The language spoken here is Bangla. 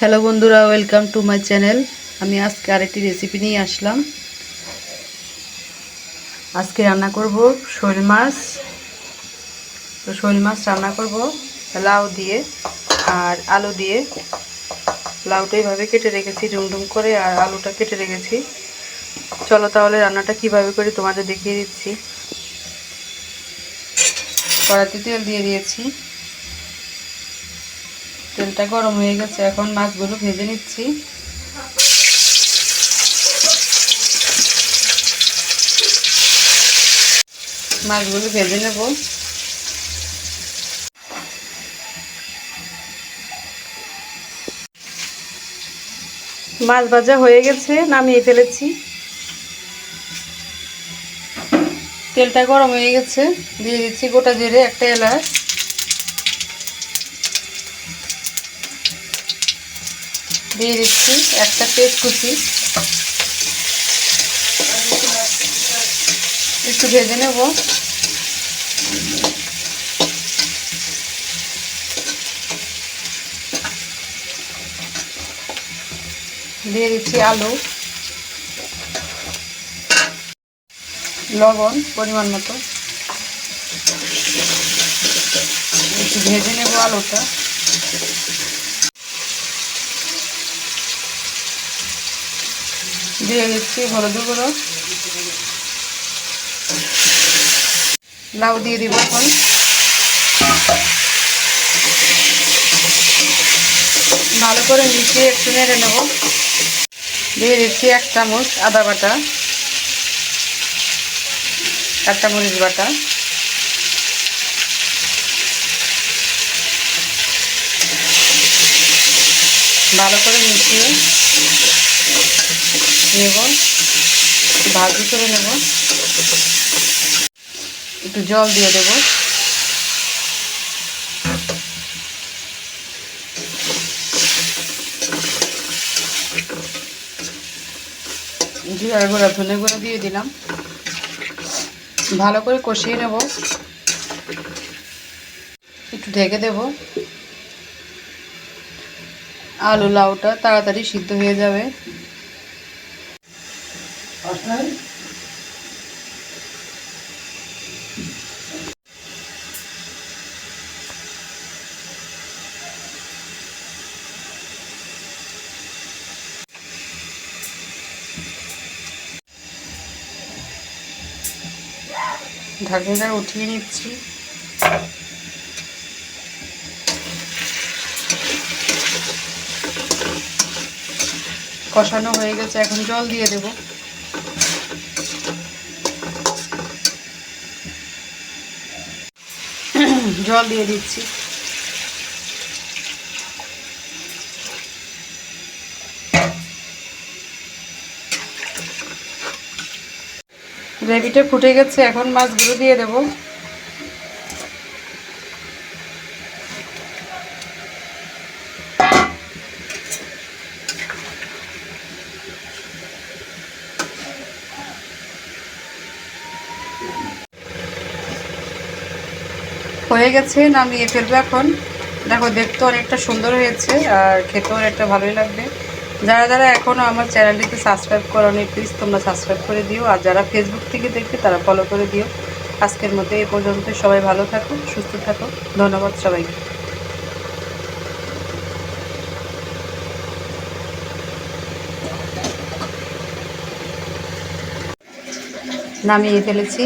হ্যালো বন্ধুরা ওয়েলকাম টু মাই চ্যানেল আমি আজকে আরেকটি রেসিপি নিয়ে আসলাম। আজকে রান্না করব শোল মাছ। তো শোল মাছ রান্না করব লাউ দিয়ে আর আলু দিয়ে। লাউটা এইভাবে কেটে রেখেছি, ডুমডুম করে আর আলুটা কেটে রেখেছি। চলো তাহলে রান্নাটা কীভাবে করি তোমাদের দেখিয়ে দিচ্ছি। কড়াতে তেল দিয়ে দিয়েছি। তেলটা গরম হয়ে গেছে, এখন মাছগুলো ভেজে নিচ্ছি। মাছগুলো ভেজে নেব। মাছ ভাজা হয়ে গেছে, নামিয়ে ফেলেছি। তেলটা গরম হয়ে গেছে, দিয়ে দিচ্ছি গোটা জিরে একটা এলাচ। দিয়ে দিচ্ছি একটা পেস্ট কুচি একটু ভেজে নেব। দিয়ে দিচ্ছি আলু। লবণ পরিমাণ মতো। একটু ভেজে নেব আলুটা। দিয়ে দিচ্ছি হলুদ গুঁড়ো। লাউ দিয়ে দিব এখন। ভালো করে মিশিয়ে একটু নেড়ে নেব। দিয়ে দিচ্ছি এক চামচ আদা বাটা, একটা মরিচ বাটা। ভালো করে মিশিয়ে নেব। ভাজি করে নেব। একটু জল দিয়ে দেব। জিরা গুঁড়া, ধনে গুঁড়া দিয়ে দিলাম। ভালো করে কষিয়ে নেব। একটু ঢেকে দেব। আলু লাউটা তাড়াতাড়ি সিদ্ধ হয়ে যাবে। ঢাকনিটা উঠিয়ে নিচ্ছি। কষানো হয়ে গেছে এখন জল দিয়ে দেব। জল দিয়ে দিচ্ছি। গ্রেভিটা ফুটে গেছে এখন মাছগুলো দিয়ে দেব। হয়ে গেছে, নামিয়ে ফেলব এখন। দেখো, দেখতে অনেকটা সুন্দর হয়েছে আর খেতেও অনেকটা ভালোই লাগবে। যারা যারা এখনও আমার চ্যানেলটিতে সাবস্ক্রাইব করোনি প্লিজ তোমরা সাবস্ক্রাইব করে দিও। আর যারা ফেসবুক থেকে দেখবে, তারা ফলো করে দিও। আজকের মতো এই পর্যন্ত, সবাই ভালো থাকো, সুস্থ থাকো। ধন্যবাদ সবাইকে। নামিয়ে ফেলেছি।